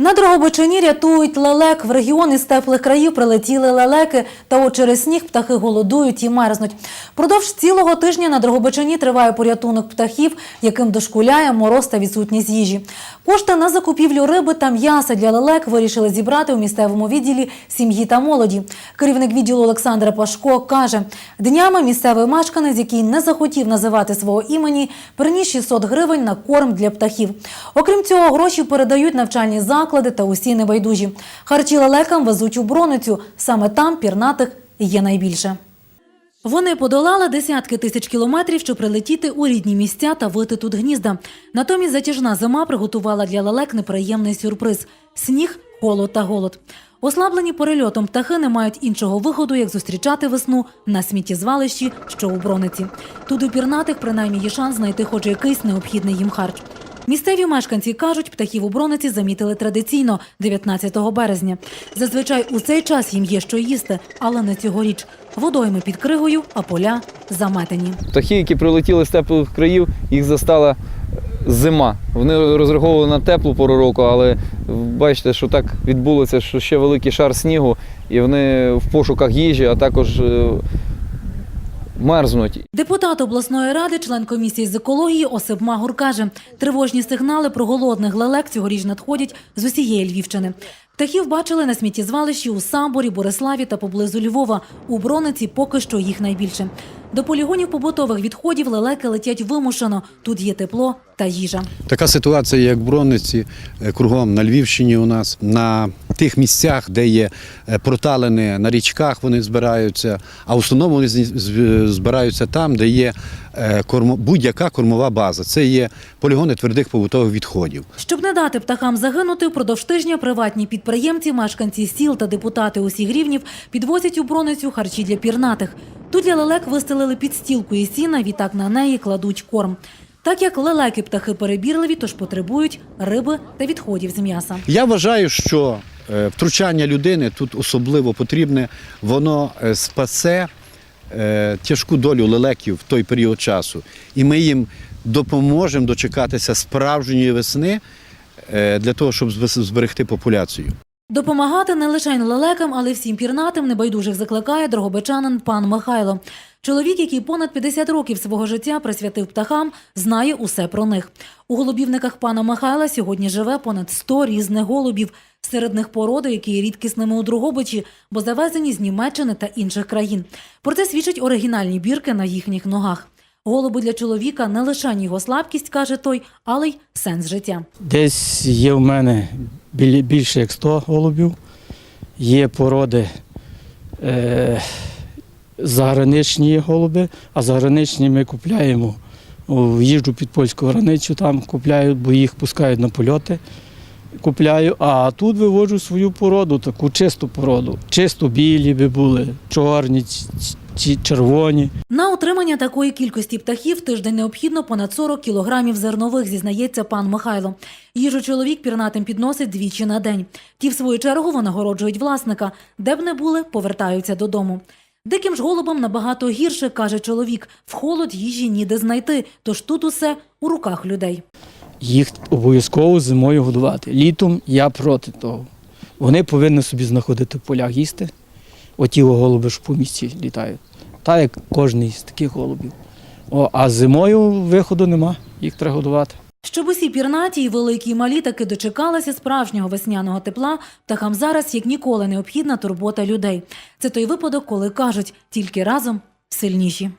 На Дрогобичині рятують лелек. В регіон із теплих країв прилетіли лелеки, та от через сніг птахи голодують і мерзнуть. Продовж цілого тижня на Дрогобичині триває порятунок птахів, яким дошкуляє мороз та відсутність їжі. Кошти на закупівлю риби та м'яса для лелек вирішили зібрати у місцевому відділі сім'ї та молоді. Керівник відділу Олександр Пашко каже, днями місцевий мешканець, який не захотів називати свого імені, приніс 600 гривень на корм для птахів. Окрім цього, гроші передають навчальні заклади та усі небайдужі. Харчі лелекам везуть у Броницю. Саме там пірнатих є найбільше. Вони подолали десятки тисяч кілометрів, щоб прилетіти у рідні місця та вити тут гнізда. Натомість затяжна зима приготувала для лелек неприємний сюрприз – сніг, холод та голод. Ослаблені перельотом птахи не мають іншого виходу, як зустрічати весну на сміттєзвалищі, що у Брониці. Тут у пірнатих принаймні є шанс знайти хоч якийсь необхідний їм харч. Місцеві мешканці кажуть, птахів у Брониці замітили традиційно 19 березня. Зазвичай у цей час їм є що їсти, але не цьогоріч. Водойми під кригою, а поля заметені. Птахи, які прилетіли з теплих країв, їх застала зима. Вони розраховували на теплу пору року, але бачите, що так відбулося, що ще великий шар снігу, і вони в пошуках їжі, а також е, мерзнуть. Депутат обласної ради, член комісії з екології Осип Магур каже, тривожні сигнали про голодних лелек цьогоріч надходять з усієї Львівщини. Птахів бачили на сміттєзвалищі у Самборі, Бориславі та поблизу Львова. У Брониці поки що їх найбільше. До полігонів побутових відходів лелеки летять вимушено. Тут є тепло та їжа. Така ситуація, як в Брониці, е, кругом на Львівщині у нас, на тих місцях, де є е, проталини на річках, вони збираються, а в основному вони збираються там, де є будь-яка кормова база. Це є полігони твердих побутових відходів. Щоб не дати птахам загинути, впродовж тижня приватні підприємці, мешканці сіл та депутати усіх рівнів підвозять у броницю харчі для пірнатих. Тут для лелек вистелили підстілку із сіна, відтак на неї кладуть корм. Так як лелеки птахи перебірливі, тож потребують риби та відходів з м'яса. Я вважаю, що е, втручання людини тут особливо потрібне, воно е, спасе е, тяжку долю лелеків в той період часу. І ми їм допоможемо дочекатися справжньої весни е, для того, щоб зб- зберегти популяцію. Допомагати не лише лелекам, але й всім пірнатим небайдужих закликає дрогобичанин пан Михайло. Чоловік, який понад 50 років свого життя присвятив птахам, знає усе про них. У голубівниках пана Михайла сьогодні живе понад 100 різних голубів. Серед них породи, які є рідкісними у Дрогобичі, бо завезені з Німеччини та інших країн. Про це свідчать оригінальні бірки на їхніх ногах. Голуби для чоловіка не лише його слабкість, каже той, але й сенс життя. Десь є в мене більше як 100 голубів. Є породи е, заграничні голуби, а заграничні ми купляємо. Їжджу під польську границю, там купляю, бо їх пускають на польоти. Купляю, а тут виводжу свою породу, таку чисту породу. Чисто білі би були, чорні, ці- червоні. На утримання такої кількості птахів тиждень необхідно понад 40 кілограмів зернових, зізнається пан Михайло. Їжу чоловік пірнатим підносить двічі на день. Ті, в свою чергу, винагороджують власника. Де б не були, повертаються додому. Диким ж голубам набагато гірше, каже чоловік. В холод їжі ніде знайти, тож тут усе у руках людей. Їх обов'язково зимою годувати. Літом я проти того. Вони повинні собі знаходити в полях їсти. Оті голуби ж по місці літають. Так як кожен з таких голубів. О, а зимою виходу нема, їх треба годувати. Щоб усі пірнаті і великі і малі таки дочекалися справжнього весняного тепла, птахам зараз як ніколи необхідна турбота людей. Це той випадок, коли кажуть тільки разом сильніші.